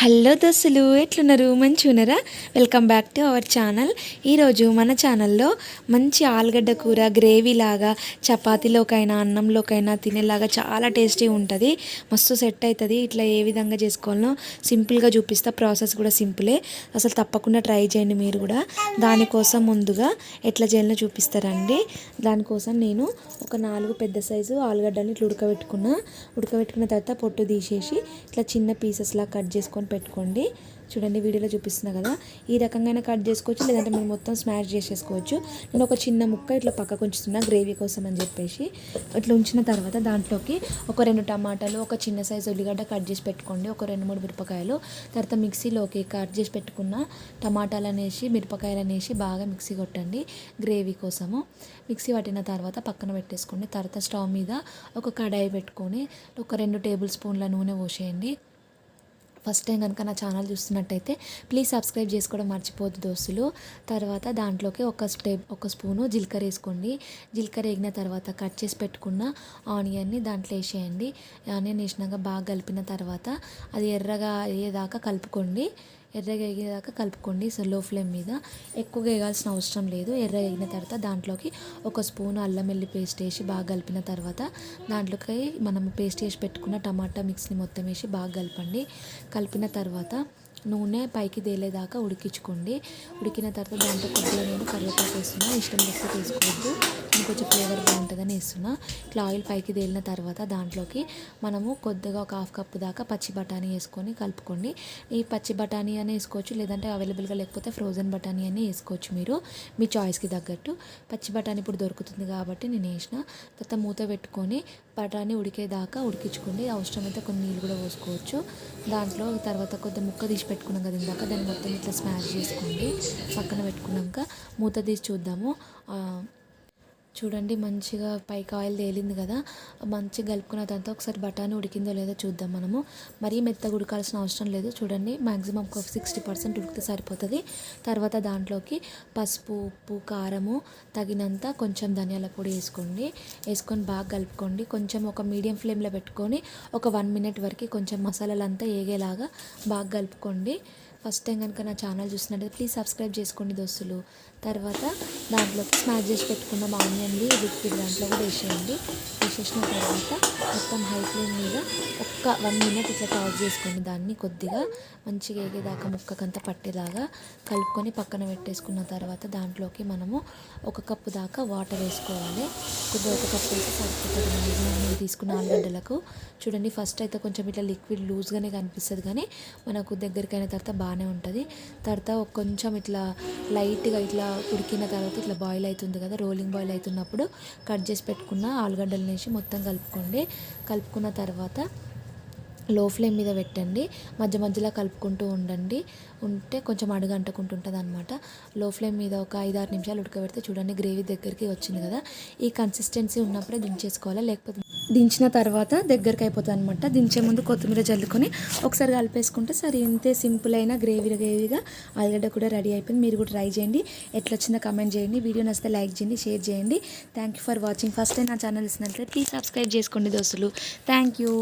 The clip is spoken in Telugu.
హలో దోస్తులు ఎట్లున్నారు? మంచి ఉన్నారా? Welcome back to our channel ఈరోజు మన ఛానల్లో మంచి ఆలుగడ్డ కూర గ్రేవీ లాగా చపాతీలోకైనా అన్నంలోకైనా తినేలాగా చాలా టేస్టీ ఉంటుంది. మస్తు సెట్ అవుతుంది ఇట్లా ఏ విధంగా చేసుకోవాలనో సింపుల్గా చూపిస్తా. ప్రాసెస్ కూడా సింపులే అసలు తప్పకుండా ట్రై చేయండి మీరు కూడా. దానికోసం ముందుగా ఎట్లా చేయాలో చూపిస్తారండి దానికోసం నేను ఒక నాలుగు పెద్ద సైజు ఆలుగడ్డని ఇట్లా ఉడకబెట్టుకున్నా. ఉడకబెట్టుకున్న తర్వాత పొట్టు తీసేసి ఇట్లా చిన్న పీసెస్లా కట్ చేసుకొని పెట్టుకోండి. చూడండి వీడియోలో చూపిస్తున్నా కదా. ఈ రకంగా కట్ చేసుకోవచ్చు లేదంటే మీరు మొత్తం స్మాష్ చేసేసుకోవచ్చు. నేను ఒక చిన్న ముక్క ఇట్లా పక్కకు ఉంచుతున్నా గ్రేవీ కోసం అని చెప్పేసి. ఇట్లా ఉంచిన తర్వాత దాంట్లోకి ఒక రెండు టమాటాలు ఒక చిన్న సైజు ఉల్లిగడ్డ కట్ చేసి పెట్టుకోండి. ఒక రెండు మూడు మిరపకాయలు. తర్వాత మిక్సీలోకి కట్ చేసి పెట్టుకున్న టమాటాలు అనేసి మిరపకాయలు అనేసి బాగా మిక్సీ కొట్టండి గ్రేవీ కోసము. మిక్సీ పట్టిన తర్వాత పక్కన పెట్టేసుకోండి. తర్వాత స్టవ్ మీద ఒక కడాయి పెట్టుకొని ఒక రెండు టేబుల్ స్పూన్ల నూనె పోసేయండి. ఫస్ట్ టైం కనుక నా ఛానల్ చూస్తున్నట్టయితే ప్లీజ్ సబ్స్క్రైబ్ చేసుకోవడం మర్చిపోద్దు దోస్తులు. తర్వాత దాంట్లోకి ఒక స్టెప్ ఒక స్పూను జీలకర్ర వేసుకోండి. జీలకర్ర వేగిన తర్వాత కట్ చేసి పెట్టుకున్న ఆనియన్ని దాంట్లో వేసేయండి. ఆనియన్ వేసినాక బాగా కలిపిన తర్వాత అది ఎర్రగా అయ్యేదాకా కలుపుకోండి. ఎర్రగా కలుపుకోండి సో లో ఫ్లేమ్ మీద. ఎక్కువగా వేయాల్సిన అవసరం లేదు. ఎర్రగా ఎగిన తర్వాత దాంట్లోకి ఒక స్పూన్ అల్లం వెల్లి పేస్ట్ వేసి బాగా కలిపిన తర్వాత దాంట్లోకి మనం పేస్ట్ వేసి పెట్టుకున్న టమాటా మిక్స్ని మొత్తం వేసి బాగా కలపండి. కలిపిన తర్వాత నూనె పైకి తేలేదాకా ఉడికించుకోండి. ఉడికిన తర్వాత దాంట్లో కొద్దిగా నేను కరివేపాకు వేస్తున్నా ఇష్టం లేకపోతే తీసుకోవద్దు కొంచెం ఫ్లేవర్ బాగుంటుందని వేస్తున్నా. ఇట్లా ఆయిల్ పైకి తేలిన తర్వాత దాంట్లోకి మనము కొద్దిగా ఒక హాఫ్ కప్ దాకా పచ్చి బఠానీ వేసుకొని కలుపుకోండి. ఈ పచ్చి బఠానీ అని వేసుకోవచ్చు లేదంటే అవైలబుల్గా లేకపోతే ఫ్రోజన్ బఠానీ అని వేసుకోవచ్చు మీరు మీ చాయిస్కి తగ్గట్టు. పచ్చి బఠానీ ఇప్పుడు దొరుకుతుంది కాబట్టి నేను వేసిన. తర్వాత మూత పెట్టుకొని బఠానీ ఉడికేదాకా ఉడికించుకోండి. అవసరమైతే కొన్ని నీళ్ళు కూడా పోసుకోవచ్చు. దాంట్లో తర్వాత కొద్దిగా ముక్క తీసి పెట్టుకున్నాం కదా ఇందాక దాన్ని మొత్తం ఇట్లా స్మాష్ చేసుకోండి. పక్కన పెట్టుకున్నాక మూత తీసి చూద్దాము. చూడండి మంచిగా పైకి ఆయిల్ తేలింది కదా. మంచిగా కలుపుకున్న తర్వాత ఒకసారి బఠానీ ఉడికిందో లేదో చూద్దాం మనము. మరీ మెత్తగా ఉడకాల్సిన అవసరం లేదు. చూడండి మ్యాక్సిమం ఒక సిక్స్టీ పర్సెంట్ ఉడికితే సరిపోతుంది. తర్వాత దాంట్లోకి పసుపు ఉప్పు కారము తగినంత కొంచెం ధనియాల పొడి వేసుకోండి. వేసుకొని బాగా కలుపుకోండి. కొంచెం ఒక మీడియం ఫ్లేమ్లో పెట్టుకొని ఒక వన్ మినిట్ వరకు కొంచెం మసాలాలంతా ఏగేలాగా బాగా కలుపుకోండి. ఫస్ట్ టైం కనుక నా ఛానల్ చూసినట్టయితే ప్లీజ్ సబ్స్క్రైబ్ చేసుకోండి దోస్తులు. తర్వాత దాంట్లోకి స్మాష్ చేసి పెట్టుకున్న ఆనియన్ది లిక్విడ్ దాంట్లో కూడా వేసేయండి. వేసేసిన తర్వాత మొత్తం హై ఫ్లేమ్ మీద ఒక్క వన్ మినిట్ ఇట్లా టాస్ చేసుకొని దాన్ని కొద్దిగా మంచిగా ఏగేదాకా ముక్కకంతా పట్టేలాగా కలుపుకొని పక్కన పెట్టేసుకున్న తర్వాత దాంట్లోకి మనము ఒక కప్పు దాకా వాటర్ వేసుకోవాలి. కొద్దిగా ఒక కప్పు అయితే సరిపోతుంది. తీసుకున్న ఆలుగడ్డలకు. చూడండి ఫస్ట్ అయితే కొంచెం ఇట్లా లిక్విడ్ లూజ్గానే కనిపిస్తుంది కానీ మనకు దగ్గరికి అయిన తర్వాత బాగానే ఉంటుంది. తర్వాత కొంచెం ఇట్లా లైట్గా ఇట్లా ఉడికిన తర్వాత ఇట్లా బాయిల్ అవుతుంది కదా రోలింగ్ బాయిల్ అవుతున్నప్పుడు కట్ చేసి పెట్టుకున్న ఆలుగడ్డలు వేసి మొత్తం కలుపుకోండి. కలుపుకున్న తర్వాత లో ఫ్లేమ్ మీద పెట్టండి. మధ్య మధ్యలో కలుపుకుంటూ ఉండండి. ఉంటే కొంచెం అడుగు అంటుకుంటుంటుంది అనమాట లో ఫ్లేమ్ మీద ఒక ఐదు ఆరు నిమిషాలు ఉడకబెడితే చూడండి గ్రేవీ దగ్గరికి వచ్చింది కదా. ఈ కన్సిస్టెన్సీ ఉన్నప్పుడే దించేసుకోవాలి? లేకపోతే దించిన తర్వాత దగ్గరికి అయిపోతుంది అనమాట దించే ముందు కొత్తిమీర చల్లుకొని ఒకసారి కలిపేసుకుంటే సరే ఇంతే సింపుల్ అయిన గ్రేవీ గ్రేవీగా ఆలుగడ్డ కూడా రెడీ అయిపోయింది. మీరు కూడా ట్రై చేయండి. ఎట్లా వచ్చిందో కమెంట్ చేయండి. వీడియో నచ్చితే లైక్ చేయండి షేర్ చేయండి. Thank you for watching first time నా ఛానల్ ఇస్తున్నట్లయితే ప్లీజ్ సబ్స్క్రైబ్ చేసుకోండి దోస్తులు. Thank you